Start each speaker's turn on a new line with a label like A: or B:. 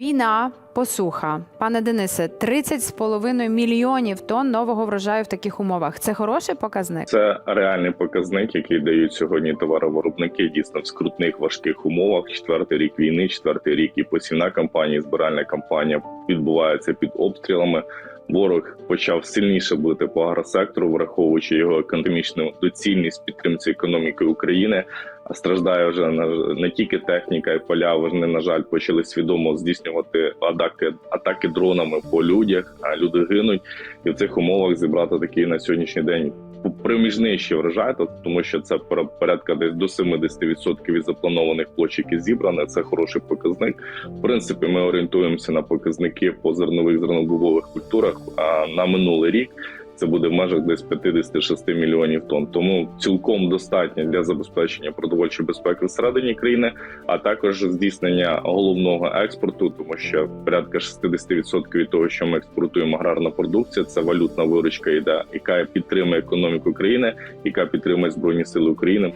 A: Війна, посуха. Пане Денисе, 30,5 мільйонів тонн нового врожаю в таких умовах. Це хороший показник?
B: Це реальний показник, який дають сьогодні товаровиробники дійсно в скрутних важких умовах. Четвертий рік війни, четвертий рік і посівна кампанія, і збиральна кампанія відбувається під обстрілами. Ворог почав сильніше бити по агросектору, враховуючи його економічну доцільність підтримці економіки України. Страждає вже на не тільки техніка і поля. Вони на жаль почали свідомо здійснювати атаки атаки дронами по людях. А люди гинуть, і в цих умовах зібрати такий на сьогоднішній день приміжний ще врожай, то- тому що це пор- порядка десь до 70% від запланованих площ, які зібрані. Це хороший показник. В принципі, ми орієнтуємося на показники по зернових зернобобових культурах. На минулий рік це буде в межах десь 56 мільйонів тонн. Тому цілком достатньо для забезпечення продовольчої безпеки всередині країни, а також здійснення головного експорту, тому що порядка 60% від того, що ми експортуємо аграрна продукція, це валютна виручка, яка підтримує економіку країни, яка підтримує збройні сили України.